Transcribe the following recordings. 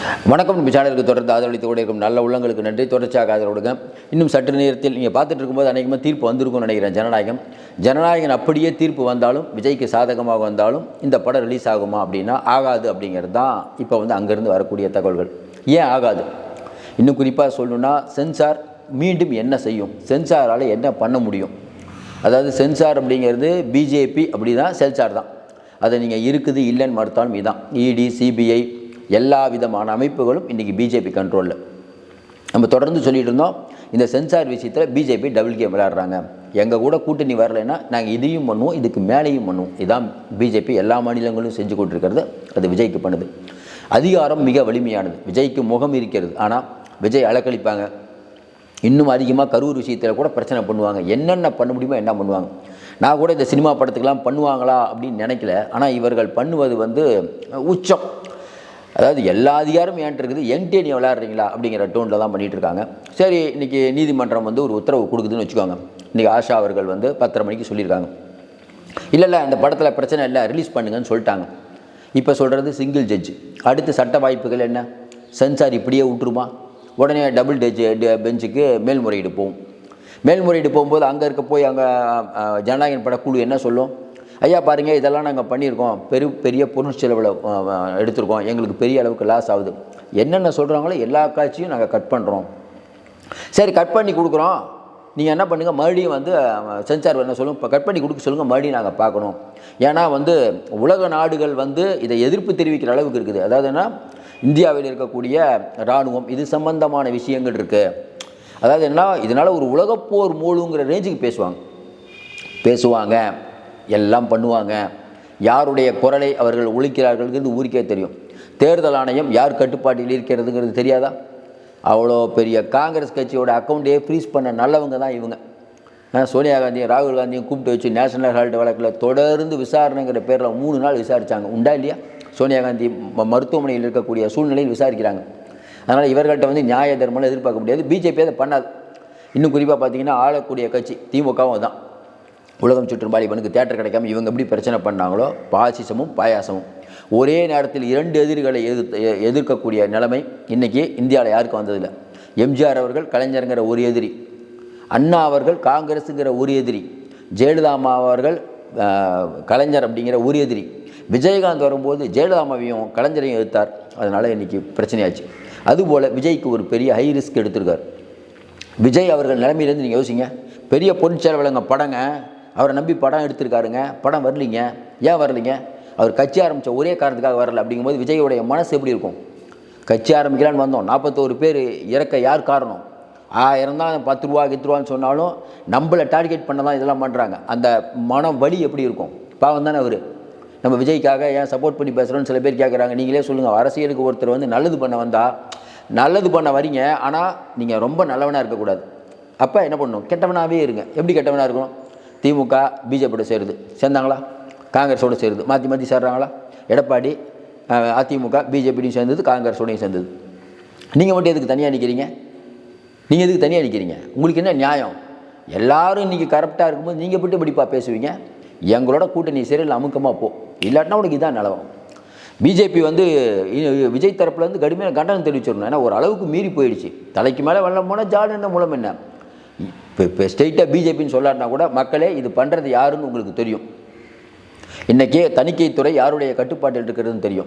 வணக்கம். நம்ம சேனலுக்கு தொடர்ந்து ஆதரவளித்து கூட இருக்கும் நல்ல உள்ளங்களுக்கு நன்றி. தொடர்ச்சியாக ஆதரவுடுங்க. இன்னும் சற்று நேரத்தில் நீங்கள் பார்த்துட்டு இருக்கும்போது அநேகமாக தீர்ப்பு வந்திருக்கும்னு நினைக்கிறேன் ஜனநாயகம். ஜனநாயகன் அப்படியே தீர்ப்பு வந்தாலும் விஜய்க்கு சாதகமாக வந்தாலும் இந்த படம் ரிலீஸ் ஆகுமா அப்படின்னா ஆகாது அப்படிங்கிறது தான் இப்போ வந்து அங்கேருந்து வரக்கூடிய தகவல்கள். ஏன் ஆகாது? இன்னும் குறிப்பாக சொல்லணுன்னா சென்சார் மீண்டும் என்ன செய்யும்? சென்சாரால் என்ன பண்ண முடியும்? அதாவது சென்சார் அப்படிங்கிறது பிஜேபி அப்படி தான் சென்சார் தான். அதை நீங்கள் இருக்குது இல்லைன்னு மறுத்தாலும் இதுதான் இடி சிபிஐ எல்லா விதமான அமைப்புகளும் இன்றைக்கி பிஜேபி கண்ட்ரோலில் நம்ம தொடர்ந்து சொல்லிட்டு இருந்தோம் இந்த சென்சார் விஷயத்தில் பிஜேபி டபுள் கேம் விளையாடுறாங்க. எங்கள் கூட கூட்டணி வரலைன்னா நாங்கள் இதையும் பண்ணுவோம் இதுக்கு மேலேயும் பண்ணுவோம். இதான் பிஜேபி எல்லா மாநிலங்களும் செஞ்சு கொண்டிருக்கிறது அது விஜய்க்கு பண்ணுது. அதிகாரம் மிக வலிமையானது. விஜய்க்கு முகம் இருக்கிறது. ஆனால் விஜய் அலக்களிப்பாங்க இன்னும் அதிகமாக கரூர் விஷயத்தில் கூட பிரச்சனை பண்ணுவாங்க. என்னென்ன பண்ண முடியுமோ என்ன பண்ணுவாங்க. நான் கூட இந்த சினிமா படத்துக்கெலாம் பண்ணுவாங்களா அப்படின்னு நினைக்கல. ஆனால் இவர்கள் பண்ணுவது வந்து உச்சம். அதாவது எல்லா அதிகாரமும் ஏன்ட்டு இருக்குது? என்கிட்ட நீ விளையாடுறீங்களா? அப்படிங்கிற டோனில் தான் பண்ணிகிட்டு இருக்காங்க சரி இன்றைக்கி நீதிமன்றம் வந்து ஒரு உத்தரவு கொடுக்குதுன்னு வச்சுக்கோங்க. இன்றைக்கி ஆஷா அவர்கள் வந்து பத்தரை மணிக்கு சொல்லியிருக்காங்க. இல்லை இல்லை அந்த படத்தில் பிரச்சனை இல்லை ரிலீஸ் பண்ணுங்கன்னு சொல்லிட்டாங்க. இப்போ சொல்கிறது சிங்கிள் ஜட்ஜ் அடுத்து சட்ட வாய்ப்புகள் என்ன? சென்சார் இப்படியே விட்டுருமா? உடனே டபுள் டெஜ் பெஞ்சுக்கு மேல்முறையீடு போகும். மேல்முறையீடு போகும்போது அங்கே இருக்க போய் அங்கே ஜனநாயகன் படக்குழு என்ன சொல்லும்? ஐயா பாருங்கள் இதெல்லாம் நாங்கள் பண்ணியிருக்கோம். பெரு பெரிய பொருள் செலவில் எடுத்திருக்கோம். எங்களுக்கு பெரிய அளவுக்கு லாஸ் ஆகுது. என்னென்ன சொல்கிறாங்களோ எல்லா காட்சியும் நாங்கள் கட் பண்ணுறோம் சரி கட் பண்ணி கொடுக்குறோம். நீங்கள் என்ன பண்ணுங்கள் மறுபடியும் வந்து சென்சார் என்ன சொல்லுங்கள் இப்போ கட் பண்ணி கொடுக்க சொல்லுங்கள் மறுபடியும் நாங்கள் பார்க்கணும். ஏன்னா வந்து உலக நாடுகள் வந்து இதை எதிர்ப்பு தெரிவிக்கிற அளவுக்கு இருக்குது. அதாவதுன்னா இந்தியாவில் இருக்கக்கூடிய இராணுவம் இது சம்பந்தமான விஷயங்கள் இருக்குது அதாவது என்ன? இதனால் ஒரு உலகப்போர் மூழுங்கிற ரேஞ்சுக்கு பேசுவாங்க. பேசுவாங்க. எல்லாம் பண்ணுவாங்க. யாருடைய குரலை அவர்கள் ஒழிக்கிறார்கள்ங்கிறது ஊருக்கே தெரியும். தேர்தல் ஆணையம் யார் கட்டுப்பாட்டில் இருக்கிறதுங்கிறது தெரியாதா? அவ்வளோ பெரிய காங்கிரஸ் கட்சியோட அக்கௌண்ட்டே ஃப்ரீஸ் பண்ண நல்லவங்க தான் இவங்க. சோனியா காந்தியும் ராகுல் காந்தியும் கூப்பிட்டு வச்சு நேஷனல் ஹெல்த் வழக்கில் தொடர்ந்து விசாரணைங்கிற பேரில் மூணு நாள் விசாரித்தாங்க உண்டா இல்லையா? சோனியா காந்தி மருத்துவமனையில் இருக்கக்கூடிய சூழ்நிலையில் விசாரிக்கிறாங்க. அதனால் இவர்கள்ட்ட வந்து நியாய தர்மம்லாம் எதிர்பார்க்க முடியாது. பிஜேபி அதை பண்ணாது. இன்னும் குறிப்பாக பார்த்தீங்கன்னா ஆளக்கூடிய கட்சி திமுகவும் தான் உலகம் சுற்றும் பாலிபனுக்கு தேட்டர் கிடைக்காம இவங்க எப்படி பிரச்சனை பண்ணாங்களோ பாசிசமும் பாயாசமும். ஒரே நேரத்தில் இரண்டு எதிரிகளை எதிர்த்து எதிர்க்கக்கூடிய நிலைமை இன்றைக்கி இந்தியாவில் யாருக்கும் வந்ததில்லை. எம்ஜிஆர் அவர்கள் கலைஞருங்கிற ஒரு எதிரி. அண்ணா அவர்கள் காங்கிரஸுங்கிற ஒரு எதிரி. ஜெயலலிதா அம்மா அவர்கள் கலைஞர் அப்படிங்கிற ஒரு எதிரி. விஜயகாந்த் வரும்போது ஜெயலலிதாமாவையும் கலைஞரையும் எதிர்த்தார். அதனால் இன்றைக்கி பிரச்சனையாச்சு. அதுபோல் விஜய்க்கு ஒரு பெரிய ஹை ரிஸ்க் எடுத்திருக்கார். விஜய் அவர்கள் நிலைமையிலேருந்து நீங்கள் யோசிங்க. பெரிய பொருட்செலவிலங்க படங்க அவரை நம்பி படம் எடுத்திருக்காருங்க. படம் வரலிங்க. ஏன் வரலிங்க? அவர் கட்சி ஆரம்பித்த ஒரே காரணத்துக்காக வரல. அப்படிங்கும்போது விஜயோடைய மனசு எப்படி இருக்கும்? கட்சி ஆரம்பிக்கலான்னு வந்தோம். நாற்பத்தோரு பேர் இறக்க யார் காரணம்? ஆயிரம் தான் பத்து ரூபா பத்து ரூபான்னு சொன்னாலும் நம்மளை டார்கெட் பண்ண தான் இதெல்லாம் பண்ணுறாங்க அந்த மனம் வலி எப்படி இருக்கும்? பாவம் தானே அவர். நம்ம விஜய்க்காக ஏன் சப்போர்ட் பண்ணி பேசுகிறோன்னு சில பேர் கேட்குறாங்க நீங்களே சொல்லுங்கள் அரசியலுக்கு ஒருத்தர் வந்து நல்லது பண்ண வந்தால் நல்லது பண்ண வரீங்க. ஆனால் நீங்கள் ரொம்ப நல்லவனாக இருக்கக்கூடாது. அப்போ என்ன பண்ணணும்? கெட்டவனாகவே இருங்க. எப்படி கெட்டவனாக இருக்கணும்? திமுக பிஜேபியோட சேருது. சேர்ந்தாங்களா? காங்கிரஸோட சேருது. மாற்றி மாற்றி சேர்றாங்களா? எடப்பாடி அதிமுக பிஜேபியும் சேர்ந்தது காங்கிரஸோடையும் சேர்ந்தது. நீங்கள் மட்டும் எதுக்கு தனியாக நிற்கிறீங்க நீங்கள் எதுக்கு தனியாக நிற்கிறீங்க உங்களுக்கு என்ன நியாயம்? எல்லாரும் இன்றைக்கி கரெக்டாக இருக்கும்போது நீங்கள் மட்டும் படிப்பாக பேசுவீங்க? எங்களோட கூட்டணி சரியில் அமுக்கமாக போ. இல்லாட்டினா உனக்கு இதான் நிலவம் பிஜேபி வந்து விஜய் தரப்புலேருந்து கடுமையான கண்டனம் தெரிவிச்சிடணும். ஏன்னா ஒரு அளவுக்கு மீறி போயிடுச்சு. தலைக்கு மேலே வெள்ளம் போனால் ஜாடு என்ன மூலம் என்ன? இப்போ இப்போ ஸ்ட்ரெயிட்டாக பிஜேபின்னு சொல்லாட்டினா கூட மக்களே இது பண்ணுறது யாருன்னு உங்களுக்கு தெரியும். இன்றைக்கி தணிக்கைத்துறை யாருடைய கட்டுப்பாட்டில் இருக்கிறதுன்னு தெரியும்.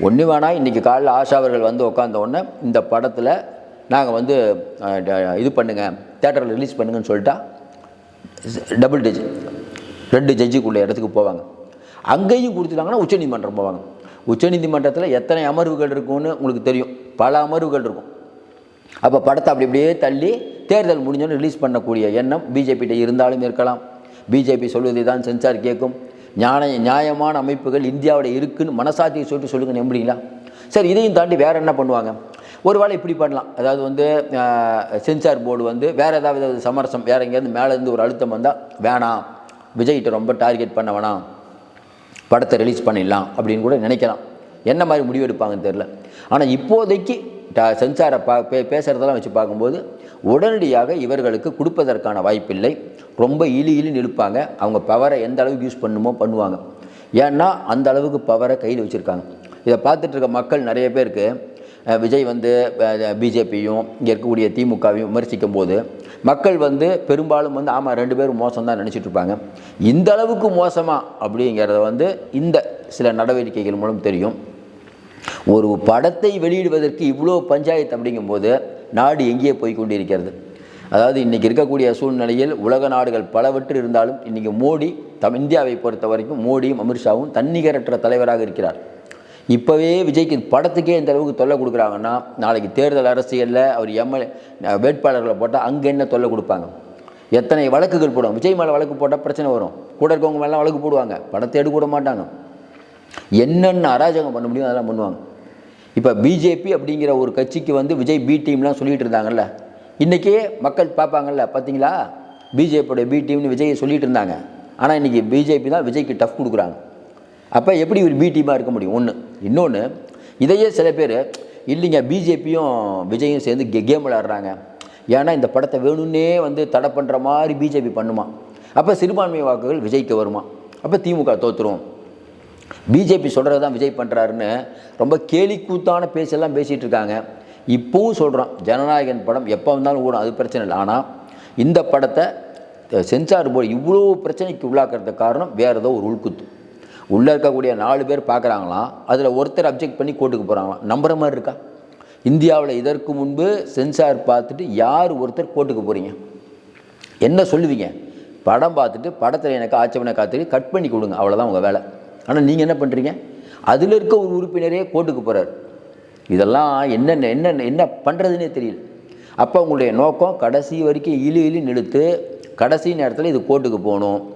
ஒன்று வேணால் இன்றைக்கி காலைல ஆஷா அவர்கள் வந்து உட்காந்த உடனே இந்த படத்தில் நாங்கள் வந்து ட- இது பண்ணுங்கள் தேட்டரில் ரிலீஸ் பண்ணுங்கன்னு சொல்லிட்டா டபுள் ஜட்ஜ் ரெண்டு ஜட்ஜுக்குள்ள இடத்துக்கு போவாங்க. அங்கேயும் கொடுத்துட்டாங்கன்னா உச்சநீதிமன்றம் போவாங்க. உச்சநீதிமன்றத்தில் எத்தனை அமர்வுகள் இருக்கும்னு உங்களுக்கு தெரியும். பல அமர்வுகள் இருக்கும். அப்போ படத்தை அப்படி அப்படியே தள்ளி தேர்தல் முடிஞ்சோன்னு ரிலீஸ் பண்ணக்கூடிய எண்ணம் பிஜேபிகிட்ட இருந்தாலும் இருக்கலாம். பிஜேபி சொல்வதை தான் சென்சார் கேட்கும் நியாய நியாயமான அமைப்புகள் இந்தியாவில் இருக்குன்னு மனசாட்சியை சொல்லிட்டு சொல்லுங்க நம்புறீங்களா? சரி இதையும் தாண்டி வேறு என்ன பண்ணுவாங்க? ஒரு வேளை இப்படி பண்ணலாம். அதாவது வந்து சென்சார் போர்டு வந்து வேறு ஏதாவது சமரசம் வேறு எங்கேயாவது மேலேருந்து ஒரு அழுத்தம் வந்தால் வேணாம். விஜய்கிட்ட ரொம்ப டார்கெட் பண்ண வேணாம். படத்தை ரிலீஸ் பண்ணிடலாம் அப்படின்னு கூட நினைக்கலாம். என்ன மாதிரி முடிவெடுப்பாங்கன்னு தெரில ஆனால் இப்போதைக்கு சென்சாரை பா பே பேசுகிறதெல்லாம் வச்சு பார்க்கும்போது உடனடியாக இவர்களுக்கு கொடுப்பதற்கான வாய்ப்பில்லை. ரொம்ப இழி இழின்னு இழுப்பாங்க அவங்க பவரை எந்த அளவுக்கு யூஸ் பண்ணுமோ பண்ணுவாங்க. ஏன்னா அந்த அளவுக்கு பவரை கையில் வச்சுருக்காங்க. இதை பார்த்துட்டு இருக்க மக்கள் நிறைய பேருக்கு விஜய் வந்து பிஜேபியும் இங்கே இருக்கக்கூடிய திமுகவையும் விமர்சிக்கும் போது மக்கள் வந்து பெரும்பாலும் வந்து ஆமாம் ரெண்டு பேரும் மோசம் தான் நினச்சிட்ருப்பாங்க இந்த அளவுக்கு மோசமாக அப்படிங்கிறத வந்து இந்த சில நடவடிக்கைகள் மூலம் தெரியும். ஒரு படத்தை வெளியிடுவதற்கு இவ்வளோ பஞ்சாயத்து அப்படிங்கும்போது நாடு எங்கேயே போய் கொண்டிருக்கிறது அதாவது இன்றைக்கி இருக்கக்கூடிய சூழ்நிலையில் உலக நாடுகள் பலவற்று இருந்தாலும் இன்றைக்கி மோடி தம் இந்தியாவை பொறுத்த வரைக்கும் மோடியும் அமித்ஷாவும் தன்னிகரற்ற தலைவராக இருக்கிறார். இப்போவே விஜய்க்கு படத்துக்கே இந்த அளவுக்கு தொல்லை கொடுக்குறாங்கன்னா நாளைக்கு தேர்தல் அரசியலில் அவர் எம்எல்ஏ வேட்பாளர்களை போட்டால் அங்கே என்ன தொல்லை கொடுப்பாங்க? எத்தனை வழக்குகள் போடும் விஜய் மேலே வழக்கு போட்டால் பிரச்சனை வரும். கூட இருக்கவங்க மேலாம் வழக்கு போடுவாங்க. படத்தை எடுக்க கூட மாட்டாங்க. என்னென்ன அராஜகம் பண்ண முடியும் அதெல்லாம் பண்ணுவாங்க. இப்போ பிஜேபி அப்படிங்கிற ஒரு கட்சிக்கு வந்து விஜய் பி டீம்லாம் சொல்லிகிட்டு இருந்தாங்கல்ல. இன்றைக்கே மக்கள் பார்ப்பாங்கல்ல பார்த்தீங்களா? பிஜேபியோட பி டீம்னு விஜய் சொல்லிகிட்டு இருந்தாங்க. ஆனால் இன்றைக்கி பிஜேபி தான் விஜய்க்கு டஃப் கொடுக்குறாங்க. அப்போ எப்படி ஒரு பி டீமாக இருக்க முடியும்? ஒன்று இன்னொன்று இதையே சில பேர் இல்லைங்க பிஜேபியும் விஜயும் சேர்ந்து கே கேம் விளாட்றாங்க ஏன்னா இந்த படத்தை வேணும்னே வந்து தடை பண்ணுற மாதிரி பிஜேபி பண்ணுமா? அப்போ சிறுபான்மை வாக்குகள் விஜய்க்கு வருமா? அப்போ திமுக தோற்றுரும் பிஜேபி சொல்கிறது தான் விஜய் பண்ணுறாருன்னு ரொம்ப கேலி கூத்தான பேச்செல்லாம் பேசிகிட்டு இருக்காங்க. இப்போவும் சொல்கிறோம் ஜனநாயகன் படம் எப்போ வந்தாலும் ஓடும் அது பிரச்சனை இல்லை. ஆனால் இந்த படத்தை சென்சார் போர்டு இவ்வளோ பிரச்சனைக்கு உள்ளாக்கிறதுக்கு காரணம் வேறு ஏதோ ஒரு உள்குத்து. உள்ளே இருக்கக்கூடிய நாலு பேர் பார்க்குறாங்களாம் அதில் ஒருத்தர் அப்ஜெக்ட் பண்ணி கோர்ட்டுக்கு போகிறாங்களாம் நம்புற மாதிரி இருக்கா? இந்தியாவில் இதற்கு முன்பு சென்சார் பார்த்துட்டு யார் ஒருத்தர் கோர்ட்டுக்கு போகிறீங்க என்ன சொல்லுவீங்க? படம் பார்த்துட்டு படத்தில் எனக்கு ஆட்சேபனை காத்துட்டு கட் பண்ணி கொடுங்க அவ்வளோதான் உங்கள் வேலை. ஆனால் நீங்கள் என்ன பண்ணுறீங்க அதில் இருக்க ஒரு உறுப்பினரே கோர்ட்டுக்கு போகிறார் இதெல்லாம் என்னென்ன என்னென்ன என்ன பண்ணுறதுனே தெரியல. அப்போ உங்களுடைய நோக்கம் கடைசி வரைக்கும் இழு இழு நிறுத்து கடைசி நேரத்தில் இது கோர்ட்டுக்கு போகணும்.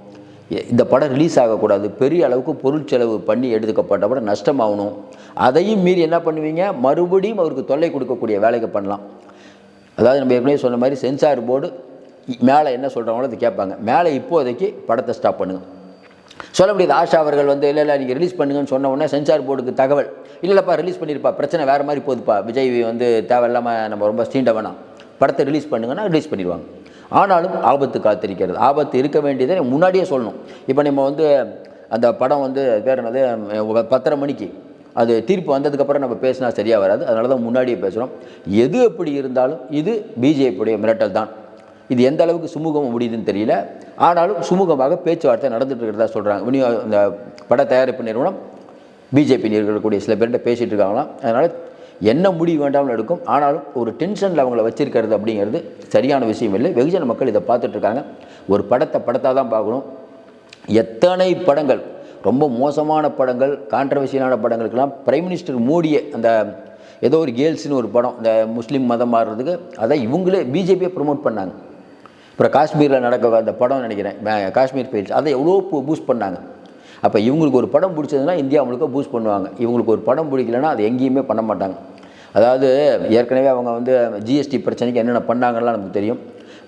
எ- இந்த படம் ரிலீஸ் ஆகக்கூடாது. பெரிய அளவுக்கு பொருள் செலவு பண்ணி எடுத்துக்கப்பட்ட படம் நஷ்டமாகணும். அதையும் மீறி என்ன பண்ணுவீங்க? மறுபடியும் அவருக்கு தொல்லை கொடுக்கக்கூடிய வேலைக்கு பண்ணலாம். அதாவது நம்ம ஏற்கனவே சொன்ன மாதிரி சென்சார் போர்டு மேலே என்ன சொல்கிறாங்களோ அதை கேட்பாங்க. மேலே இப்போதைக்கு படத்தை ஸ்டாப் பண்ணுங்கள் சொல்ல முடியாது. ஆஷா அவர்கள் வந்து இல்லை இல்லை நீங்கள் ரிலீஸ் பண்ணுங்கன்னு சொன்ன உடனே சென்சார் போர்டுக்கு தகவல். இல்லைப்பா ரிலீஸ் பண்ணியிருப்பா பிரச்சனை வேறு மாதிரி போகுதுப்பா. விஜய் வந்து தேவையில்லாமல் நம்ம ரொம்ப ஸ்டீண்ட வேணாம். படத்தை ரிலீஸ் பண்ணுங்கன்னா ரிலீஸ் பண்ணிடுவாங்க. ஆனாலும் ஆபத்து காத்திருக்கிறது. ஆபத்து இருக்க வேண்டியதை முன்னாடியே சொல்லணும். இப்போ நம்ம வந்து அந்த படம் வந்து வேறு என்னது? பத்தரை மணிக்கு. அது தீர்ப்பு வந்ததுக்கப்புறம் நம்ம பேசினா சரியாக வராது. அதனால தான் முன்னாடியே பேசுகிறோம் எது எப்படி இருந்தாலும் இது பிஜேபியுடைய மிரட்டல் தான். இது எந்த அளவுக்கு சுமூகம் முடியுதுன்னு தெரியல. ஆனாலும் சுமூகமாக பேச்சுவார்த்தை நடந்துட்டு இருக்கிறதா சொல்கிறாங்க விநியோக இந்த பட தயாரிப்பு நிறுவனம் பிஜேபி இருக்கக்கூடிய சில பேர்கிட்ட பேசிகிட்டு இருக்காங்களாம். அதனால் என்ன முடிவு வேண்டாமல் எடுக்கும். ஆனாலும் ஒரு டென்ஷனில் அவங்கள வச்சிருக்கிறது அப்படிங்கிறது சரியான விஷயம் இல்லை. வெகுஜன மக்கள் இதை பார்த்துட்ருக்காங்க ஒரு படத்தை படத்தாக தான் பார்க்கணும். எத்தனை படங்கள் ரொம்ப மோசமான படங்கள் கான்ட்ரவர்சியலான படங்களுக்கெல்லாம் பிரைம் மினிஸ்டர் மோடியை அந்த ஏதோ ஒரு கேர்ள்ஸ்னு ஒரு படம் இந்த முஸ்லீம் மதம் மாறுறதுக்கு அதை இவங்களே பிஜேபியை ப்ரொமோட் பண்ணாங்க. அப்புறம் காஷ்மீரில் நடக்க அந்த படம் நினைக்கிறேன். காஷ்மீர் ஃபைல்ஸ் அதை எவ்வளோ பூஸ்ட் பண்ணாங்க. அப்போ இவங்களுக்கு ஒரு படம் பிடிச்சதுன்னா இந்தியா முழுக்க பூஸ்ட் பண்ணுவாங்க. இவங்களுக்கு ஒரு படம் பிடிக்கலன்னா அது எங்கேயுமே பண்ண மாட்டாங்க. அதாவது ஏற்கனவே அவங்க வந்து ஜிஎஸ்டி பிரச்சனைக்கு என்னென்ன பண்ணாங்கலாம் நமக்கு தெரியும்.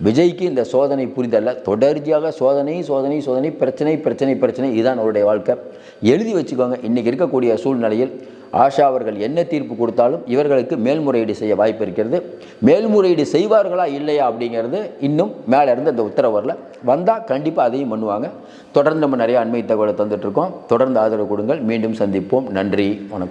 விஜய்க்கு இந்த சோதனை புரிதல்ல. தொடர்ச்சியாக சோதனை சோதனை சோதனை பிரச்சனை பிரச்சனை பிரச்சனை இதுதான் அவருடைய வாழ்க்கை. எழுதி வச்சுக்கோங்க. இன்றைக்கி இருக்கக்கூடிய சூழ்நிலையில் ஆஷா அவர்கள் என்ன தீர்ப்பு கொடுத்தாலும் இவர்களுக்கு மேல்முறையீடு செய்ய வாய்ப்பு இருக்கிறது. மேல்முறையீடு செய்வார்களா இல்லையா அப்படிங்கிறது இன்னும் மேலே இருந்து அந்த உத்தரவு வரல. வந்தால் கண்டிப்பாக அதையும் பண்ணுவாங்க. தொடர்ந்து நம்ம நிறைய அண்மை தகவலை தந்துட்டுருக்கோம் தொடர்ந்து ஆதரவு கொடுங்கள். மீண்டும் சந்திப்போம். நன்றி. வணக்கம்.